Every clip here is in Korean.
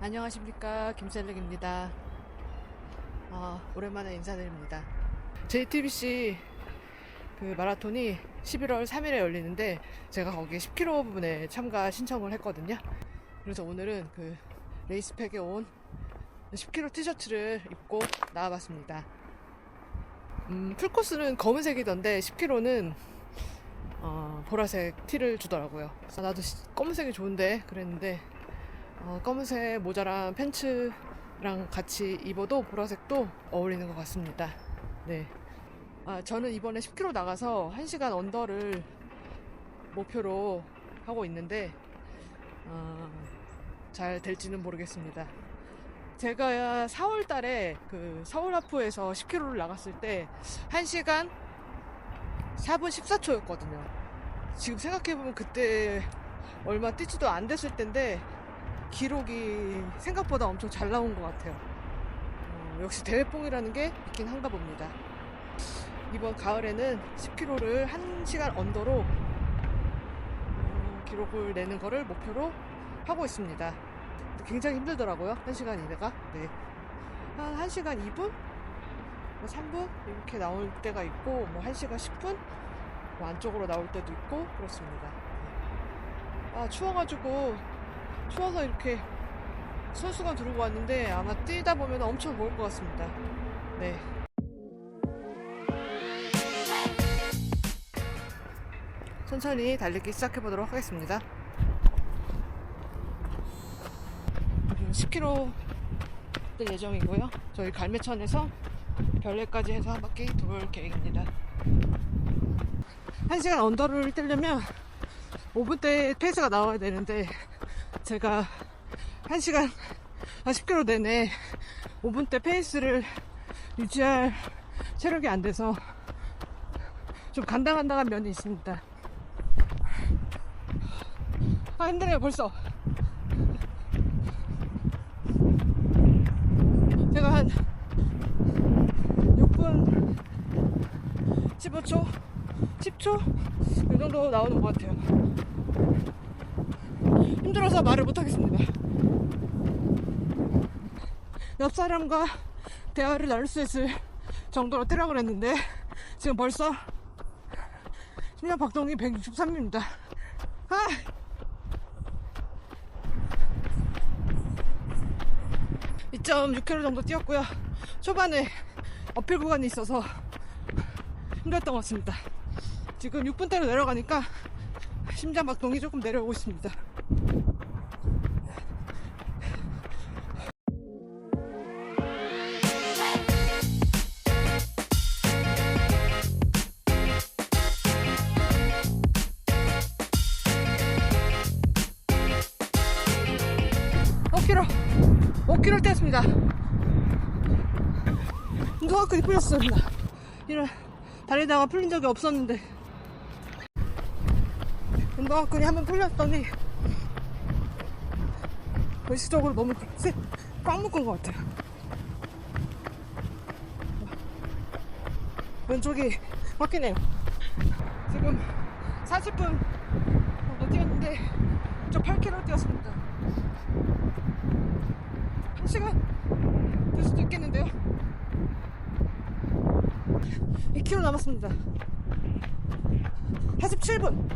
안녕하십니까 김셀렉입니다. 아, 오랜만에 인사드립니다. JTBC 그 마라톤이 11월 3일에 열리는데 제가 거기에 10km 부분에 참가 신청을 했거든요. 그래서 오늘은 그 레이스팩에 온 10km 티셔츠를 입고 나와봤습니다. 음, 풀코스는 검은색이던데 10km는 어, 보라색 티를 주더라고요. 나도 시- 검은색이 좋은데 그랬는데 어, 검은색 모자랑 팬츠랑 같이 입어도 보라색도 어울리는 것 같습니다. 네. 아, 저는 이번에 10km 나가서 1시간 언더를 목표로 하고 있는데 어, 잘 될지는 모르겠습니다. 제가 4월 달에 그 서울 하프에서 10km를 나갔을 때 1시간 4분 14초였거든요. 지금 생각해보면 그때 얼마 뛰지도 안 됐을 텐데 기록이 생각보다 엄청 잘 나온 것 같아요. 어, 역시 대회뽕이라는 게 있긴 한가 봅니다. 이번 가을에는 10km를 1시간 언더로 음, 기록을 내는 거를 목표로 하고 있습니다. 굉장히 힘들더라고요. 1시간 이내가. 네. 한 1시간 2분? 뭐 3분? 이렇게 나올 때가 있고, 뭐 1시간 10분? 뭐 안쪽으로 나올 때도 있고, 그렇습니다. 네. 아, 추워가지고, 추워서 이렇게 손수건 두르고 왔는데 아마 뛰다 보면 엄청 더울 것 같습니다. 네. 천천히 달리기 시작해 보도록 하겠습니다. 10km 될 예정이고요. 저희 갈매천에서 별내까지 해서 한 바퀴 돌 계획입니다. 1시간 언더를 뛰려면 5분대 페이스가 나와야 되는데 제가 1시간 10km 내내 5분대 페이스를 유지할 체력이 안 돼서 좀 간당간당한 면이 있습니다. 아 힘드네요 벌써. 제가 한 6분 15초 10초 이 정도 나오는 것 같아요. 힘들어서 말을 못하겠습니다. 옆 사람과 대화를 나눌 수 있을 정도로 뛰라고 그랬는데 지금 벌써 심장 박동이 163입니다. 아! (2.6km) 정도 뛰었고요 초반에 어필 구간이 있어서 힘들었던 것 같습니다 지금 6분대로 내려가니까 심장 박동이 조금 내려오고 있습니다 (5 k m) 5 k m 뛰었습니다. 운동화끈이 풀렸습니다 이런 달리다가 풀린 적이 없었는데. 운동화끈이 한번 풀렸더니 의식적으로 너무 세- 꽉 묶은 것 같아요. 왼쪽이 꽉기네요. 지금 40분 정도 뛰었는데 저 8km 뛰었습니다 1시간 될 수도 있겠는데요? 2km 남았습니다. 47분.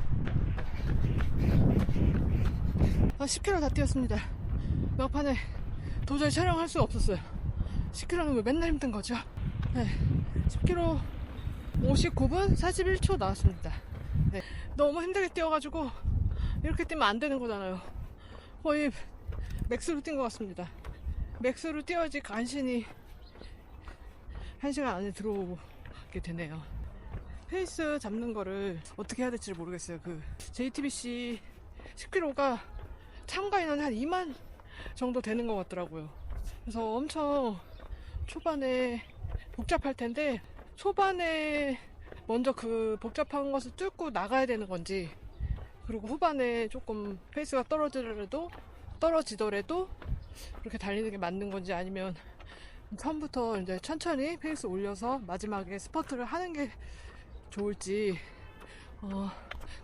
아, 10km 다 뛰었습니다. 막판에 도저히 촬영할 수 없었어요. 10km는 왜 맨날 힘든 거죠? 네, 10km 59분 41초 나왔습니다. 네, 너무 힘들게 뛰어가지고 이렇게 뛰면 안 되는 거잖아요 거의 맥스로 뛴 것 같습니다 맥스로 뛰어야지 간신히 1시간 안에 들어오게 되네요. 페이스 잡는 거를 어떻게 해야 될지 모르겠어요. 그 JTBC 10km가 참가 인원이 한 2만 정도 되는 것 같더라고요. 그래서 엄청 초반에 복잡할 텐데 초반에 먼저 그 복잡한 것을 뚫고 나가야 되는 건지 그리고 후반에 조금 페이스가 떨어지더라도 떨어지더라도 그렇게 달리는 게 맞는 건지 아니면 처음부터 이제 천천히 페이스 올려서 마지막에 스퍼트를 하는 게 좋을지 어,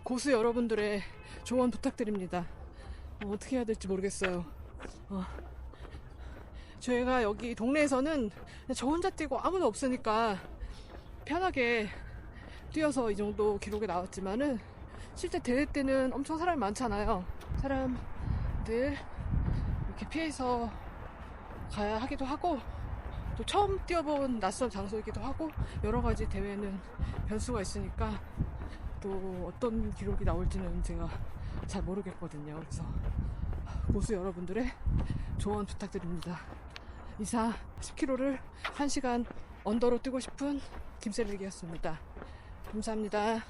고수 여러분들의 조언 부탁드립니다. 어, 떻게 해야 될지 모르겠어요. 어, 저희가 여기 동네에서는 저 혼자 뛰고 아무도 없으니까 편하게 뛰어서 이 정도 기록이 나왔지만은 실제 대회 때는 엄청 사람이 많잖아요. 사람들 이렇게 피해서 가야 하기도 하고 또 처음 뛰어본 낯선 장소이기도 하고 여러 가지 대회는 변수가 있으니까 또 어떤 기록이 나올지는 제가 잘 모르겠거든요. 그래서 고수 여러분들의 조언 부탁드립니다. 이상 10km를 1시간 언더로 뛰고 싶은 김셀렉이었습니다. 감사합니다.